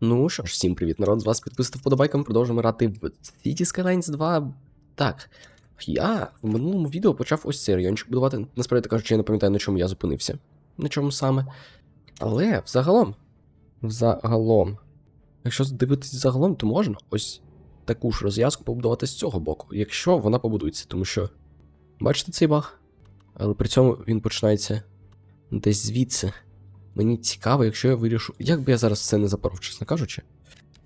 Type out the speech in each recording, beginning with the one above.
Ну що ж, всім привіт, народ, з вас підписати вподобайками, продовжуємо грати в City Skylines 2. Так, я в минулому відео почав ось цей райончик будувати. Насправді кажучи, я не пам'ятаю, на чому я зупинився. На чому саме. Але взагалом, взагалом, якщо дивитись загалом, то можна ось таку ж розв'язку побудувати з цього боку, якщо вона побудується, тому що. Бачите цей баг? Але при цьому він починається десь звідси. Мені цікаво, якщо я вирішу. Як би я зараз це не запоров, чесно кажучи.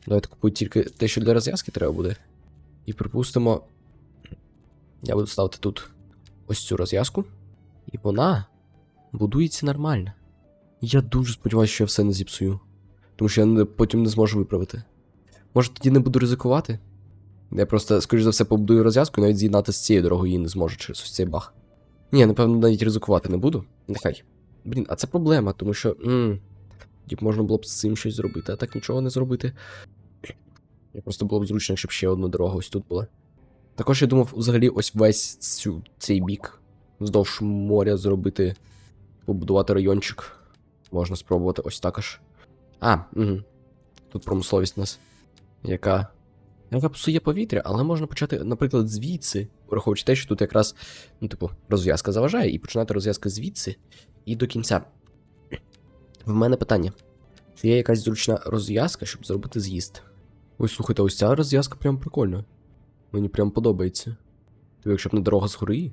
Давайте купую тільки те, що для розв'язки треба буде. І припустимо. Я буду ставити тут ось цю розв'язку. І вона будується нормально. Я дуже сподіваюся, що я все не зіпсую. Тому що я потім не зможу виправити. Може тоді не буду ризикувати? Я просто, скоріш за все, побудую розв'язку і навіть з'єднати з цією дорогою її не зможу через ось цей баг. Ні, напевно, навіть ризикувати не буду. Нехай. Блін, а це проблема, тому що. Тіп можна було б з цим щось зробити, а так нічого не зробити. Я просто було б зручно, щоб ще одна дорога ось тут була. Також я думав, взагалі, ось весь цю, цей бік вздовж моря зробити, побудувати райончик. Можна спробувати ось також. А, угу. Тут промисловість у нас, яка. Яка псує повітря, але можна почати, наприклад, звідси, враховуючи те, що тут якраз, ну, типу, розв'язка заважає, і починати розв'язка звідси і до кінця. В мене питання. Чи є якась зручна розв'язка, щоб зробити з'їзд? Ой, слухайте, ось ця розв'язка прям прикольна. Мені прям подобається. Тобто, якщо б не дорога з гори.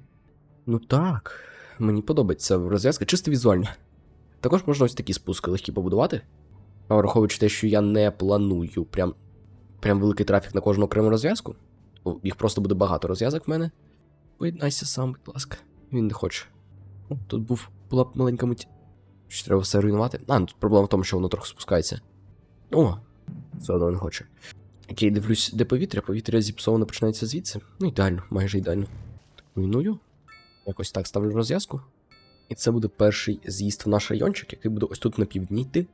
Ну так, мені подобається розв'язка, чисто візуально. Також можна ось такі спуски легкі побудувати. А враховуючи те, що я не планую прям, прям великий трафік на кожну окрему розв'язку. Їх просто буде багато розв'язок в мене. Поєднайся сам, будь ласка. Він не хоче. Тут був, була б маленька мить. Що треба все руйнувати? А, ну тут проблема в тому, що воно трохи спускається. О, все одно не хоче. Окей, дивлюсь, де повітря. Повітря зіпсовано починається звідси. Ну, ідеально, майже ідеально. Руйную. Якось так ставлю розв'язку. І це буде перший з'їзд в наш райончик, який буде ось тут на півдні йти.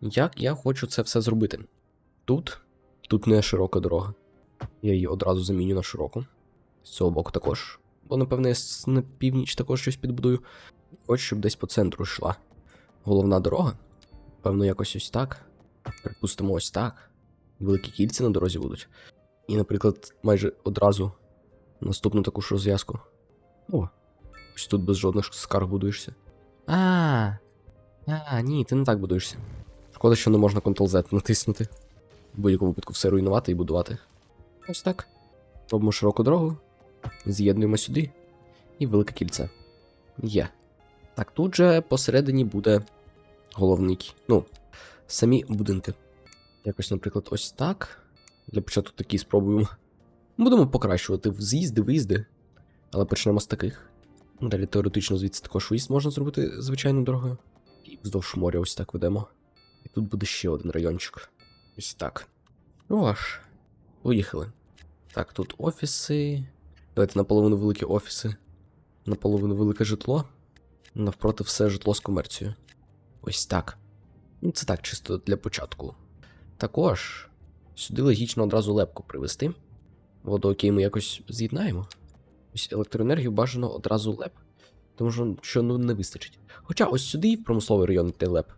Як я хочу це все зробити? Тут, тут не широка дорога. Я її одразу заміню на широку. З цього боку також. Бо, напевно, я на північ також щось підбудую. Хочу, щоб десь по центру йшла. Головна дорога. Певно, якось ось так. Припустимо, ось так. Великі кільця на дорозі будуть. І, наприклад, майже одразу наступну таку ж розв'язку. О, ось тут без жодних скарг будуєшся. А, а, ні, ти не так будуєшся. Шкода, що не можна Ctrl-Z натиснути. В будь-якому випадку все руйнувати і будувати. Ось так. Робимо широку дорогу, з'єднуємо сюди. І велике кільце. Є. Так, тут же посередині буде головний. Ну, самі будинки. Якось, наприклад, ось так. Для початку такі спробуємо. Будемо покращувати з'їзди, виїзди. Але почнемо з таких. Далі теоретично звідси також виїзд можна зробити звичайною дорогою. І вздовж моря ось так ведемо. І тут буде ще один райончик. Ось так. Ну аж. Поїхали. Так, тут офіси. Давайте наполовину великі офіси. Наполовину велике житло. Навпроти все житло з комерцією. Ось так. Ну, це так, чисто для початку. Також сюди логічно одразу лепку привезти. Воду окей, ми якось з'єднаємо. Ось електроенергію бажано одразу леп. Тому що, ну, не вистачить. Хоча ось сюди і в промисловий район йти леп.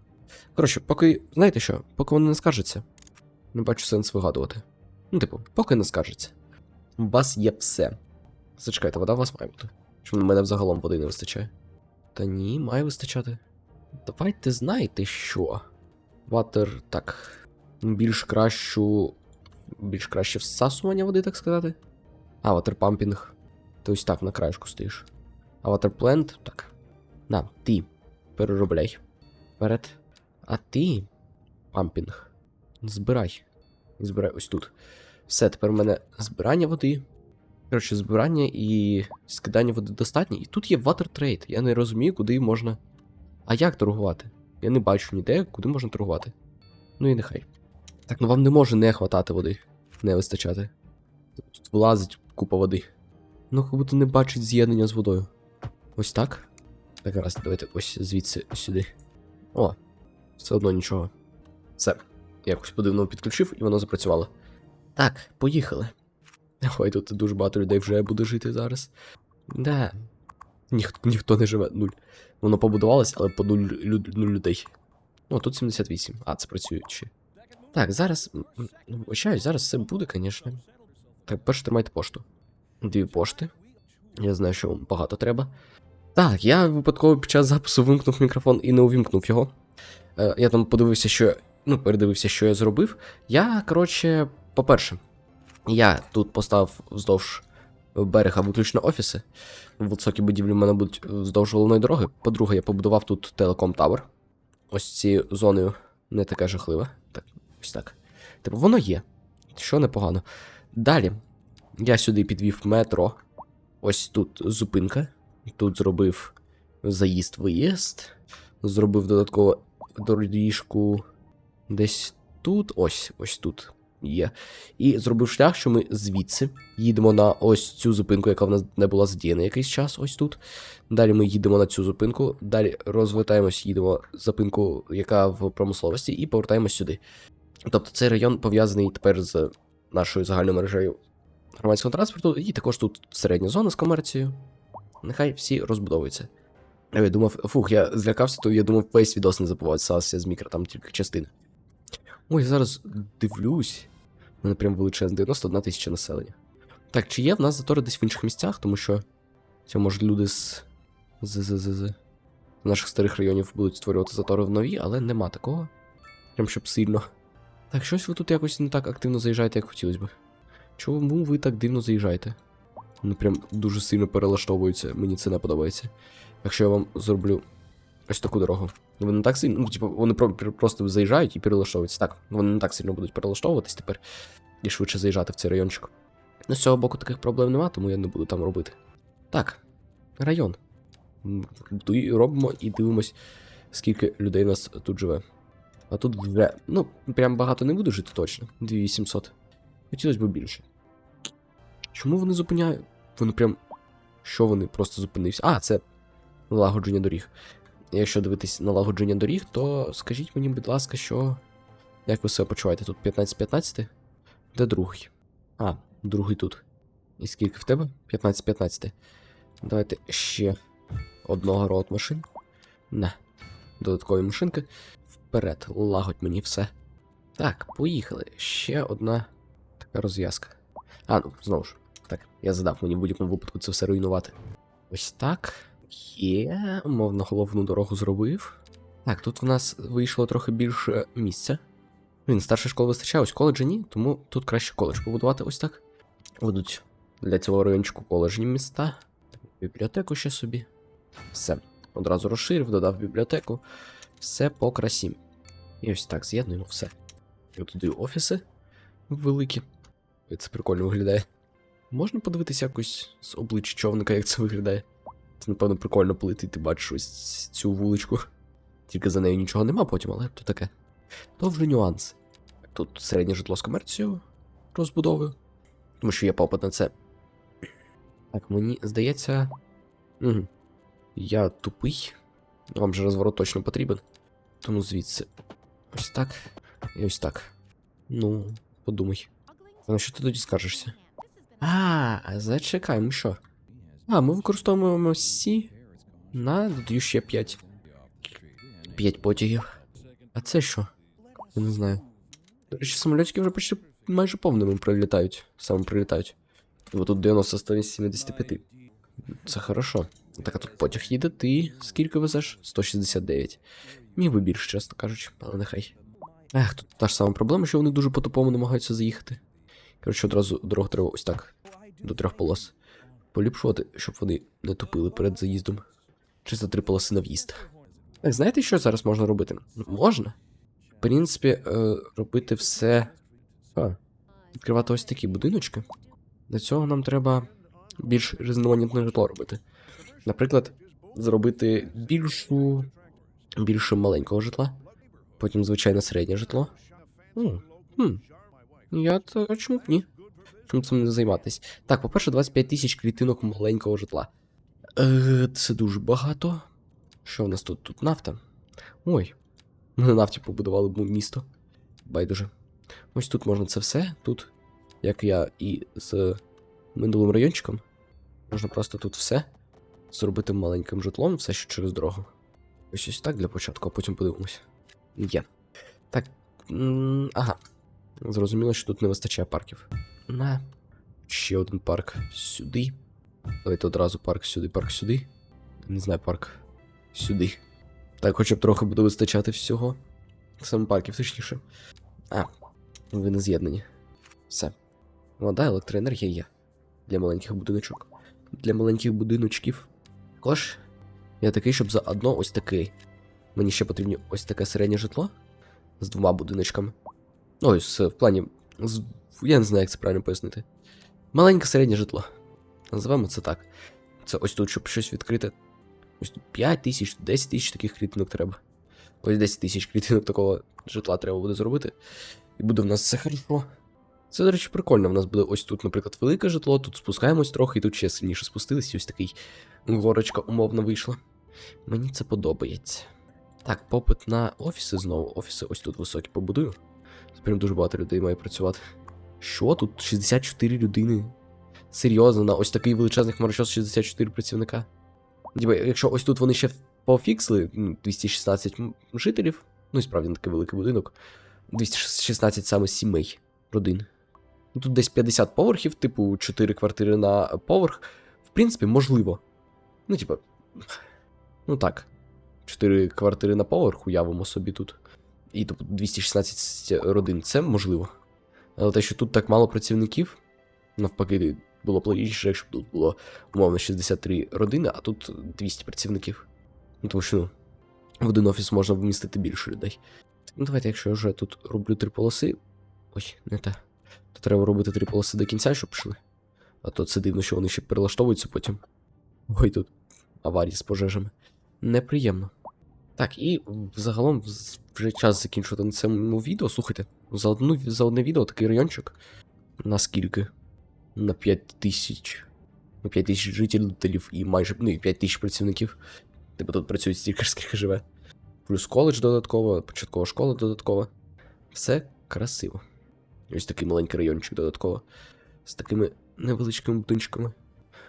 Коротше, поки. Знаєте що, поки вони не скаржаться, не бачу сенс вигадувати. Ну, типу, поки не скаржаться. У вас є все. Зачекайте, вода у вас має бути. Чому мене взагалом води не вистачає? Та ні, має вистачати. Давайте знаєте що. Ватер, так. Більш кращу. Більш краще всасування води, так сказати. А, ватерпампінг. Ти ось так на краєшку стоїш. А ватерплент, так. На, ти. Переробляй. Вперед. А ти. Пампінг. Збирай. Збирай ось тут. Все, тепер у мене збирання води. Коротше, збирання і скидання води достатньо. І тут є water trade. Я не розумію, куди можна. А як торгувати? Я не бачу ніде, куди можна торгувати. Ну і нехай. Так, ну вам не може не хватати води. Не вистачати. Тут влазить купа води. Ну, як будто не бачить з'єднання з водою. Ось так. Так, раз, давайте ось звідси сюди. О, все одно нічого. Все. Якось подивно підключив, і воно запрацювало. Так, поїхали. Ой, тут дуже багато людей вже буде жити зараз. Да. Ніх, ніхто не живе, нуль. Воно побудувалось, але по нуль, нуль людей. Ну, тут 78. А, це працюючи. Так, зараз. ну, Вибачаюсь, зараз все буде, звісно. Так, перше тримайте пошту. Дві пошти. Я знаю, що вам багато треба. Так, я випадково під час запису вимкнув мікрофон і не увімкнув його. Е, я там подивився, що. Ну, передивився, що я зробив. Я, коротше, по-перше, я тут поставив вздовж берега виключно офіси. Високі будівлі в мене будуть вздовж головної дороги. По-друге, я побудував тут телеком Тавер. Ось цією зоною не таке жахливе. Так, ось так. Типу, воно є. Що непогано. Далі. Я сюди підвів метро. Ось тут зупинка. Тут зробив заїзд-виїзд. Зробив додатково доріжку десь тут. Ось, ось тут є. І зробив шлях, що ми звідси їдемо на ось цю зупинку, яка в нас не була задіяна якийсь час, ось тут. Далі ми їдемо на цю зупинку, далі розвертаємось, їдемо зупинку, яка в промисловості, і повертаємось сюди. Тобто цей район пов'язаний тепер з нашою загальною мережею громадського транспорту, і також тут середня зона з комерцією. Нехай всі розбудовуються. Я думав, фух, я злякався, то я думав, весь відос не записався з мікро, там тільки частина. Ой, зараз дивлюсь. У мене прям величезне 91 тисяча населення. Так, чи є в нас затори десь в інших місцях, тому що це може люди з. з, з, з, з наших старих районів будуть створювати затори в нові, але нема такого. Прям щоб сильно. Так, щось ви тут якось не так активно заїжджаєте, як хотілося б. Чому ви так дивно заїжджаєте? Вони прям дуже сильно перелаштовуються, мені це не подобається. Якщо я вам зроблю ось таку дорогу. Вони не так сильно, ну, типу, вони про- про- просто заїжджають і перелаштовуються. Так, вони не так сильно будуть перелаштовуватись тепер і швидше заїжджати в цей райончик. Ну, з цього боку таких проблем нема, тому я не буду там робити. Так, район. Робимо і дивимось, скільки людей у нас тут живе. А тут вже, ну, прям багато не буде жити точно. 2800. Хотілося б більше. Чому вони зупиняють? Вони прям. Що вони просто зупинився? А, це налагодження доріг. Якщо дивитись налагодження доріг, то скажіть мені, будь ласка, що. Як ви себе почуваєте? Тут 15-15? Де другий? А, другий тут. І скільки в тебе? 15-15. Давайте ще одного рот машин. На. Додаткові машинки. Вперед, лагодь мені все. Так, поїхали. Ще одна така розв'язка. А, ну, знову ж. Так, я задав мені в будь-якому випадку це все руйнувати. Ось так. Є, умовно, головну дорогу зробив. Так, тут в нас вийшло трохи більше місця. Він старша школа вистачає, ось коледжі ні, тому тут краще коледж побудувати ось так. Будуть для цього райончику коледжні міста. Бібліотеку ще собі. Все. Одразу розширив, додав бібліотеку. Все по красі. І ось так з'єднуємо все. І от туди офіси великі. Це прикольно виглядає. Можна подивитися якось з обличчя човника, як це виглядає. Це, напевно, прикольно плити, ти бачиш ось цю вуличку. Тільки за нею нічого нема потім, але то таке. То вже нюанс. Тут середнє житло з комерцією розбудовую. Тому що є попит на це. Так, мені здається. Угу. Я тупий. Вам же розворот точно потрібен. Тому звідси. Ось так. І ось так. Ну, подумай. А на що ти тоді скажешся? А, зачекай, ми що? А, ми використовуємо всі. На, додаю ще 5. 5 потягів. А це що? Я не знаю. До речі, самолітики вже почти майже повними прилітають. Саме прилітають. Бо тут 90 175. 75. Це хорошо. Так, а тут потяг їде, ти скільки везеш? 169. Міг би більше, чесно кажучи, але нехай. Ех, тут та ж сама проблема, що вони дуже по-тупому намагаються заїхати. Коротше, одразу дорогу треба ось так. До трьох полос. Поліпшувати, щоб вони не тупили перед заїздом. Три полоси на в'їзд. Так, знаєте, що зараз можна робити? Можна. В принципі, е, робити все. А, відкривати ось такі будиночки. Для цього нам треба більш різноманітне житло робити. Наприклад, зробити більшу. більше маленького житла, потім звичайне середнє житло. Хм. Я то чому б ні? Чому цим не займатись? Так, по-перше, 25 тисяч клітинок маленького житла. Е, це дуже багато. Що в нас тут? Тут нафта. Ой. Ми на нафті побудували б місто. Байдуже. Ось тут можна це все. Тут, як я і з минулим райончиком, можна просто тут все зробити маленьким житлом, все ще через дорогу. Ось ось так для початку, а потім подивимось. Є. Так, ага. Зрозуміло, що тут не вистачає парків. На. Ще один парк сюди. Давайте одразу парк сюди, парк сюди. Не знаю, парк сюди. Так, хоча б трохи буде вистачати всього. Саме парків, точніше. А, ви не з'єднані. Все. Вода, електроенергія є. Для маленьких будиночок. Для маленьких будиночків. Також я такий, щоб за одно ось такий. Мені ще потрібно ось таке середнє житло з двома будиночками. З, в плані. З, я не знаю, як це правильно пояснити. Маленьке середнє житло. Називаємо це так. Це ось тут, щоб щось відкрити. Ось тут 5 тисяч, 10 тисяч таких клітинок треба. Ось 10 тисяч клітинок такого житла треба буде зробити. І буде в нас все хорошо. Це, до речі, прикольно. В нас буде ось тут, наприклад, велике житло, тут спускаємось трохи, і тут ще сильніше спустились, і ось такий горочка умовно вийшла. Мені це подобається. Так, попит на офіси знову. Офіси ось тут високі побудую. Прям дуже багато людей має працювати. Що тут? 64 людини. Серйозно, на ось такий величезний хмарочос 64 працівника. Діба, якщо ось тут вони ще пофіксли м, 216 жителів, ну і справді не такий великий будинок. 216 саме сімей родин. Ну, Тут десь 50 поверхів, типу 4 квартири на поверх. В принципі, можливо. Ну, типа. Ну так. 4 квартири на поверх уявимо собі тут. І тобто 216 родин. Це можливо. Але те, що тут так мало працівників, навпаки, було б логічніше, якщо б тут було умовно 63 родини, а тут 200 працівників. Ну, тому що ну, в один офіс можна вмістити більше людей. Ну, давайте, якщо я вже тут роблю три полоси. Ой, не те. То треба робити три полоси до кінця, щоб пішли. А то це дивно, що вони ще перелаштовуються потім. Ой, тут аварії з пожежами. Неприємно. Так, і загалом вже час закінчувати на цьому відео. Слухайте, за, одну, за одне відео такий райончик. На скільки? На 5 тисяч. На 5 тисяч жителів і майже ну, 5 тисяч працівників. Типу тут працюють стільки ж, скільки живе. Плюс коледж додатково, початкова школа додаткова. Все красиво. Ось такий маленький райончик додатково. З такими невеличкими будинчиками.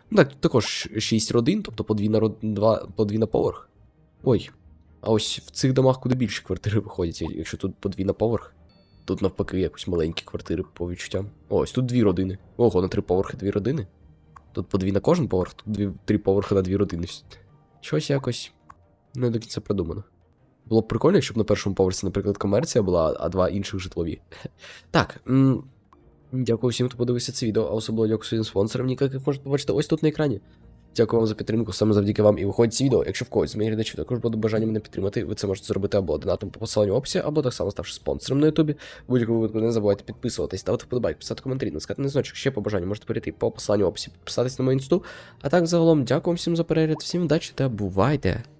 Ну так, тут також 6 родин, тобто по дві на, род... два... по дві на поверх. Ой. А ось в цих домах куди більше квартири виходять, якщо тут по дві на поверх. Тут навпаки якось маленькі квартири по відчуттям. Ось тут дві родини. Ого, на три поверхи дві родини. Тут по дві на кожен поверх, тут дві, три поверхи на дві родини. Щось якось не до кінця продумано. Було б прикольно, якщо б на першому поверсі, наприклад, комерція була, а два інших житлові. Так. Дякую всім, хто подивився це відео, а особливо дякую своїм спонсорам, ви можете побачити ось тут на екрані. Дякую вам за підтримку, саме завдяки вам і виходить з відео. Якщо в когось з моїх глядачів також буде бажання мене підтримати, ви це можете зробити або донатом по посиланню в описі, або так само ставши спонсором на Ютубі. Будь-якому випадку не забувайте підписуватись, ставити вподобайки, писати коментарі, натискати на значок, ще по бажанню можете перейти по посиланню в описі, підписатись на мою інсту. А так загалом, дякую всім за перегляд, всім удачі та бувайте!